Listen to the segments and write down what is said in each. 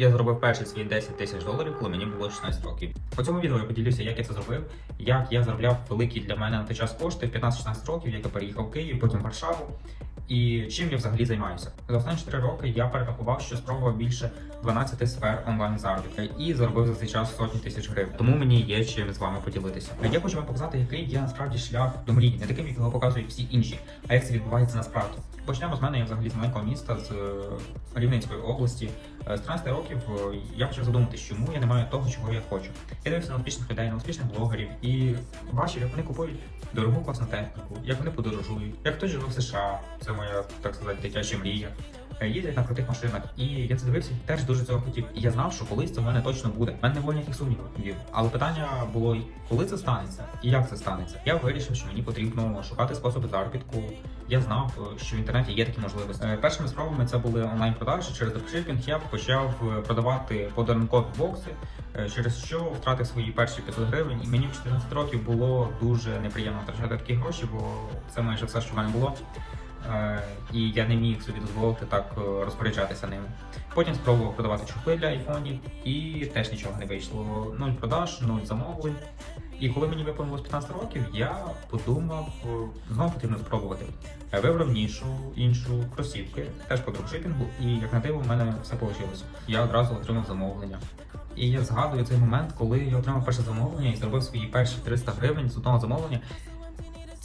Я зробив перші свої 10 тисяч доларів, коли мені було 16 років. По цьому відео я поділюся, як я це зробив, як я заробляв великі для мене на той час кошти в 15-16 років, як я переїхав в Київ, потім в Варшаву. І чим я взагалі займаюся. За останні 4 роки я перерахував, що спробував більше 12 сфер онлайн заробітку і заробив за цей час сотні тисяч гривень. Тому мені є чим з вами поділитися. Я хочу вам показати, який є насправді шлях до мрії, не таким, як його показують всі інші, а як це відбувається насправді. Почнемо з мене. Я взагалі з маленького міста з е, Рівненської області. Е, З 13 років е, я почав задуматися, чому я не маю того, чого я хочу. Я дивився на успішних людей, на успішних блогерів і бачив, як вони купують дорогу класну техніку, як вони подорожують, як хтось живе в США. Це моя так сказати дитяча мрія. Е, Їздять на крутих машинах, і я це дивився, теж дуже цього хотів. І я знав, що колись це в мене точно буде. У мене не було ніяких сумнівів. Але питання було, коли це станеться і як це станеться. Я вирішив, що мені потрібно шукати способи заробітку. Я знав, е, що в інтернеті є такі можливості. Е, Першими спробами це були онлайн продажі. Через дропшипінг я почав продавати подарункові бокси, через що втратив свої перші 500 гривень. І мені в 14 років було дуже неприємно втрачати такі гроші, бо це майже все, що в мене було. Е, І я не міг собі дозволити так е, розпоряджатися ними. Потім спробував продавати чохли для айфонів, і теж нічого не вийшло. Нуль продаж, нуль замовлень. І коли мені виповнилось 15 років, я подумав, е, знову потрібно спробувати. Вибрав нішу, іншу, кросівки, теж по дропшипінгу, і як на диво, в мене все вийшло. Я одразу отримав замовлення. І я згадую цей момент, коли я отримав перше замовлення і зробив свої перші 300 гривень з одного замовлення.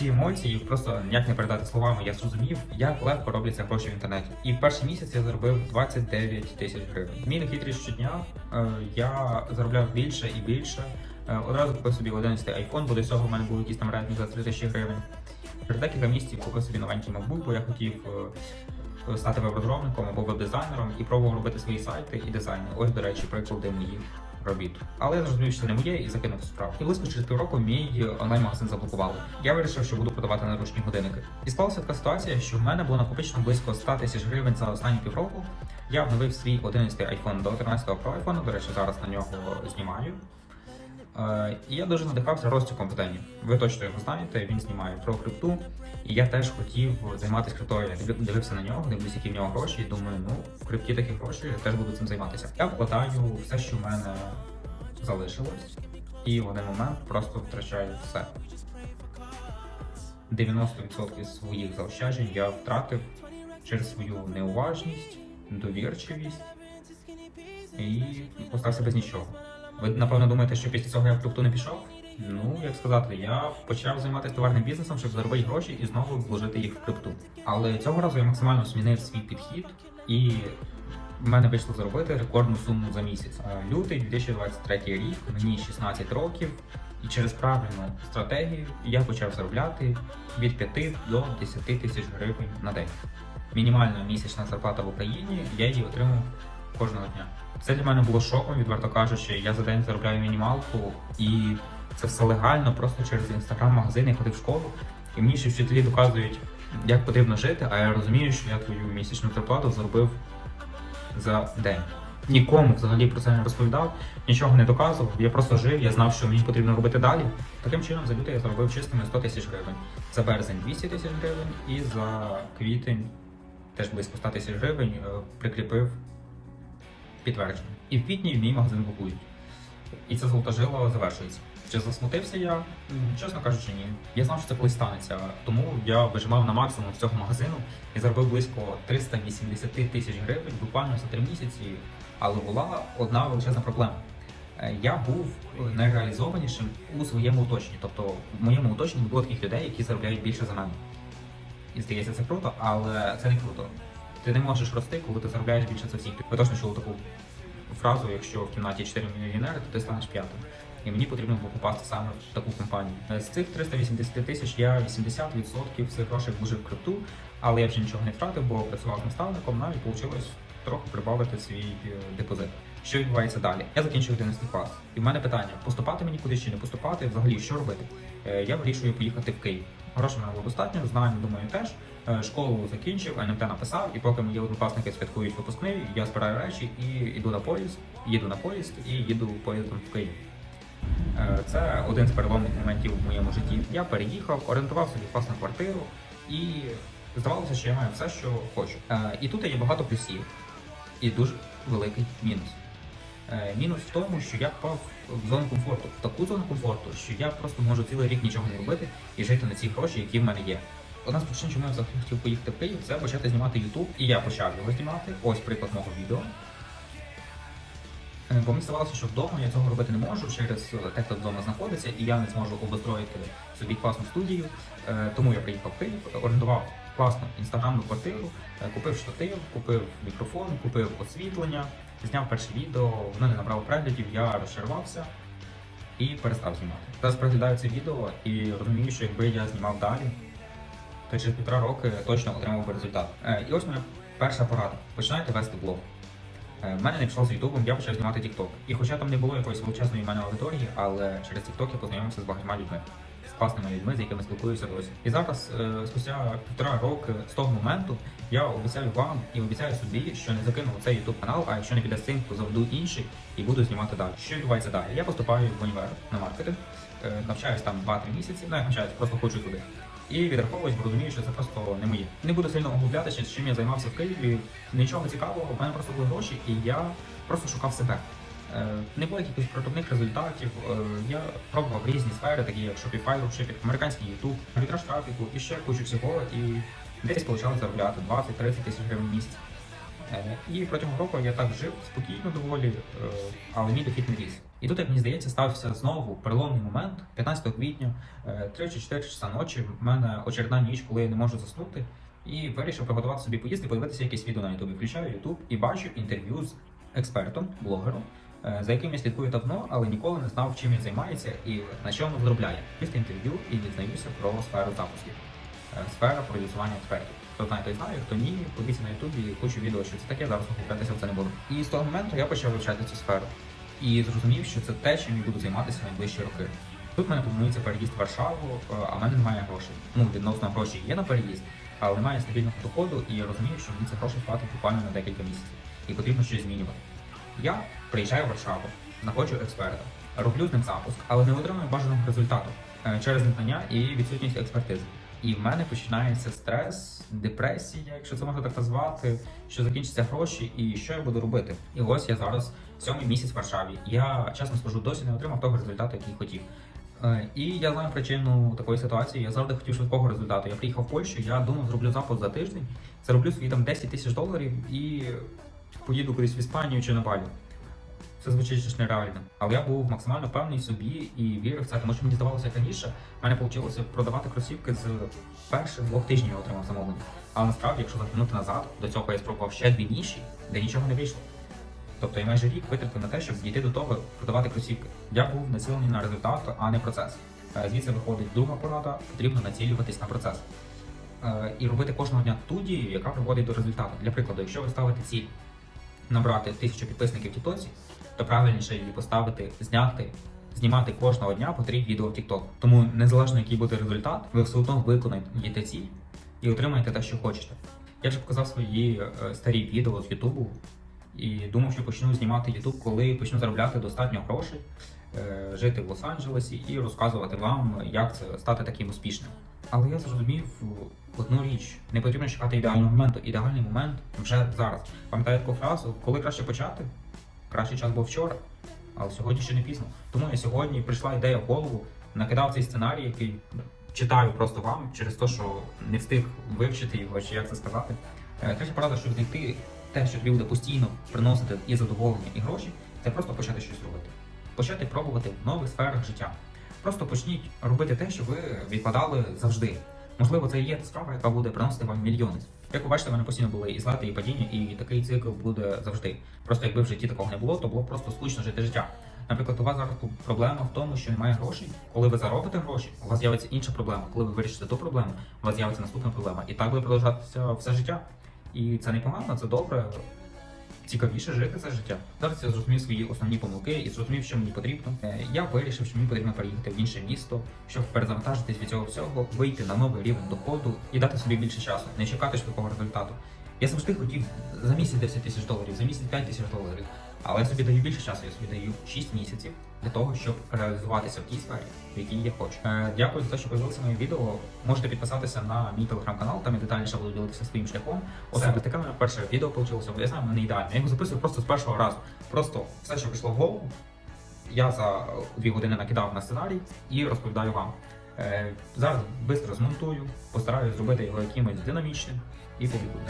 Ці емоції просто ніяк не передати словами. Я зрозумів, як легко робляться гроші в інтернеті. І в перший місяць я заробив 29 тисяч гривень. Мій хитрість щодня е, я заробляв більше і більше. Е, одразу купив собі 11 iPhone, бо до цього в мене був якийсь там Redmi за 3 тисячі гривень. Через декілька місяців купив собі новенький MacBook, бо я хотів е, стати веб-розробником або веб-дизайнером і пробував робити свої сайти і дизайни. Ось, до речі, приклади моїх робіт. Але я зрозумів, що не моє і закинув справу. І близько через півроку мій онлайн-магазин заблокували. Я вирішив, що буду продавати наручні годинники. І склалася така ситуація, що в мене було накопичено близько 100 тисяч гривень за останні півроку. Я обновив свій 11 iPhone до 13 Pro iPhone, до речі, зараз на нього знімаю. Е, І я дуже надихався Ростіком в. Ви точно його знаєте, він знімає про крипту. І я теж хотів займатися криптою. Я дивився на нього, дивлюся, які в нього гроші, і думаю, ну в крипті такі гроші, я теж буду цим займатися. Я вкладаю все, що в мене залишилось, і в один момент просто втрачаю все. 90% своїх заощаджень я втратив через свою неуважність, довірчивість і остався без нічого. Ви напевно думаєте, що після цього я в крипту не пішов? Ну, як сказати, я почав займатися товарним бізнесом, щоб заробити гроші і знову вложити їх в крипту. Але цього разу я максимально змінив свій підхід, і в мене вийшло заробити рекордну суму за місяць. Лютий 2023 рік, мені 16 років, і через правильну стратегію я почав заробляти від 5 до 10 тисяч гривень на день. Мінімальна місячна зарплата в Україні, я її отримав кожного дня. Це для мене було шоком, відверто кажучи. Я за день заробляю мінімалку, і це все легально, просто через інстаграм-магазин я ходив в школу, і мені ще вчителі доказують, як потрібно жити, а я розумію, що я твою місячну зарплату заробив за день. Нікому взагалі про це не розповідав, нічого не доказував. Я просто жив, я знав, що мені потрібно робити далі. Таким чином, за лютий я заробив чистими 100 тисяч гривень. За березень 200 тисяч гривень і за квітень теж близько 100 тисяч гривень е, прикріпив підтвердження. І в квітні в мій магазин блокують. І це золотожило завершується. Чи засмутився я? Чесно кажучи, ні. Я знав, що це колись станеться, тому я вижимав на максимум з цього магазину і заробив близько 380 тисяч гривень буквально за три місяці. Але була одна величезна проблема. Е, Я був найреалізованішим у своєму оточенні. Тобто в моєму оточенні було таких людей, які заробляють більше за мене. І здається, це круто, але це не круто. Ти не можеш рости, коли ти заробляєш більше за всіх. Ви точно чули таку фразу, якщо в кімнаті 4 мільйонери, то ти станеш п'ятим. І мені потрібно було попасти саме в таку компанію. З цих 380 тисяч я 80% всіх грошей вложив в крипту, але я вже нічого не втратив, бо працював з наставником, навіть вийшло трохи прибавити свій е, депозит. Що відбувається далі? Я закінчив 11 клас. І в мене питання: поступати мені кудись чи не поступати? Взагалі, що робити? Е, Я вирішую поїхати в Київ. Грошей мене було достатньо, знань, думаю, теж. Е, Школу закінчив, НМТ написав, і поки мої однокласники святкують випускний, я збираю речі і йду на поїзд, їду на поїзд і їду поїздом в Київ. Е, Це один з переломних моментів в моєму житті. Я переїхав, орендував собі класну квартиру і здавалося, що я маю все, що хочу. Е, І тут є багато плюсів. і дуже великий мінус. Мінус в тому, що я впав в зону комфорту, в таку зону комфорту, що я просто можу цілий рік нічого не робити і жити на ці гроші, які в мене є. Одна з причин, чому я взагалі хотів поїхати в Київ, це почати знімати YouTube, і я почав його знімати. Ось приклад мого відео. Е, Бо мені здавалося, що вдома я цього робити не можу через те, хто вдома знаходиться, і я не зможу обустроїти собі класну студію. Е, Тому я приїхав в Київ, орендував класну інстаграмну квартиру, е, купив штатив, купив мікрофон, купив освітлення, зняв перше відео, воно не набрало переглядів, я розчарувався і перестав знімати. Зараз переглядаю це відео і розумію, що якби я знімав далі, то через півтора роки точно отримав би результат. Е, І ось моя перша порада. Починайте вести блог. Е, В мене не пішло з Ютубом, я почав знімати TikTok. І хоча там не було якоїсь величезної мене аудиторії, але через TikTok я познайомився з багатьма людьми, з класними людьми, з якими спілкуюся досі. І зараз, е, спустя півтора роки з того моменту, я обіцяю вам і обіцяю собі, що не закину цей YouTube канал, а якщо не піде цим, то заведу інший і буду знімати далі. Що відбувається далі? Я поступаю в універ на маркетинг, е, навчаюсь там 2-3 місяці, ну я навчаюсь, просто хочу туди. І відраховуюсь, бо розумію, що це просто не моє. Не буду сильно оглублятися, чим я займався в Києві. Нічого цікавого, в мене просто були гроші, і я просто шукав себе. Е, Не було якихось прорывних результатів. Е, Я пробував різні сфери, такі як Shopify, Dropshipping, американський YouTube, арбітраж трафіку і ще кучу всього. І десь почали заробляти 20-30 тисяч гривень в місяць. Е, І протягом року я так жив спокійно доволі, е, але мій дохід не ріс. І тут, як мені здається, стався знову переломний момент 15 квітня, е, 3 чи 4 часа ночі. В мене очередна ніч, коли я не можу заснути, і вирішив приготувати собі поїсти, подивитися якесь відео на Ютубі. Включаю Ютуб і бачу інтерв'ю з експертом, блогером, е, за яким я слідкую давно, але ніколи не знав, чим він займається і на чому заробляє. Після інтерв'ю і дізнаюся про сферу запусків, е, сфера продюсування експертів. Хто знає, той знає, хто ні, подивіться на Ютубі кучу відео, що це таке, зараз углублятися в це не буду. І з того моменту я почав вивчати цю сферу і зрозумів, що це те, чим я буду займатися найближчі роки. Тут в мене планується переїзд в Варшаву, е, а в мене немає грошей. Ну, відносно грошей є на переїзд, але немає стабільного доходу, і я розумію, що мені це грошей хватить буквально на декілька місяців. І потрібно щось змінювати. Я приїжджаю в Варшаву, знаходжу експерта, роблю з ним запуск, але не отримую бажаного результату е, через незнання і відсутність експертизи. І в мене починається стрес, депресія, якщо це можна так назвати, що закінчаться гроші, і що я буду робити. І ось я зараз сьомий місяць в Варшаві. Я чесно скажу, досі не отримав того результату, який хотів. Е, І я знаю причину такої ситуації. Я завжди хотів швидкого результату. Я приїхав в Польщу, я думав, зроблю запуск за тиждень, зароблю свої там 10 тисяч доларів і поїду кудись в Іспанію чи на Балі. Це звучить ж нереально. Але я був максимально впевнений собі і вірив в це, тому що мені здавалося, як раніше в мене вийшло продавати кросівки з перших двох тижнів я отримав замовлення. Але насправді, якщо заглянути назад, до цього я спробував ще дві ніші, де нічого не вийшло. Тобто я майже рік витратив на те, щоб дійти до того, продавати кросівки. Я був націлений на результат, а не процес. Е, Звідси виходить друга порада, потрібно націлюватись на процес. Е, І робити кожного дня ту дію, яка приводить до результату. Для прикладу, якщо ви ставите ціль набрати тисячу підписників в Тіктоці, то правильніше її поставити, зняти, знімати кожного дня по три відео в TikTok. Тому незалежно який буде результат, ви все одно виконаєте ціль і отримаєте те, що хочете. Я вже показав свої е, старі відео з Ютубу і думав, що почну знімати Ютуб, коли почну заробляти достатньо грошей, е, жити в Лос-Анджелесі і розказувати вам, як це стати таким успішним. Але я зрозумів одну річ: не потрібно чекати ідеального моменту. Ідеальний момент вже зараз. Пам'ятаю таку фразу, коли краще почати? Кращий час був вчора, але сьогодні ще не пізно. Тому я сьогодні прийшла ідея в голову, накидав цей сценарій, який читаю просто вам через те, що не встиг вивчити його, чи як це сказати. Е, Третя порада, щоб знайти те, що тобі буде постійно приносити і задоволення, і гроші, це просто почати щось робити. Почати пробувати в нових сферах життя. Просто почніть робити те, що ви відкладали завжди. Можливо, це і є та справа, яка буде приносити вам мільйони. Як ви бачите, в мене постійно були і злети, і падіння, і такий цикл буде завжди. Просто якби в житті такого не було, то було просто скучно жити життя. Наприклад, у вас зараз проблема в тому, що немає грошей. Коли ви заробите гроші, у вас з'явиться інша проблема. Коли ви вирішите ту проблему, у вас з'явиться наступна проблема. І так буде продовжатися все життя. І це непогано, це добре. Цікавіше жити це життя. Зараз я зрозумів свої основні помилки і зрозумів, що мені потрібно. Е, Я вирішив, що мені потрібно переїхати в інше місто, щоб перезавантажитись від цього всього, вийти на новий рівень доходу і дати собі більше часу, не чекати швидкого результату. Я завжди хотів за місяць 10 тисяч доларів, за місяць 5 тисяч доларів. Але я собі даю більше часу, я собі даю 6 місяців для того, щоб реалізуватися в тій сфері, в якій я хочу. Е, дякую за те, що подивилися моє відео. Можете підписатися на мій телеграм-канал, там я детальніше буду ділитися своїм шляхом. Особливо таке мене перше відео вийшло, бо я знаю, не ідеально. Я його записую просто з першого разу. Просто все, що прийшло в голову, я за дві години накидав на сценарій і розповідаю вам. Е, зараз швидко змонтую, постараюсь зробити його якимось динамічним e comigo.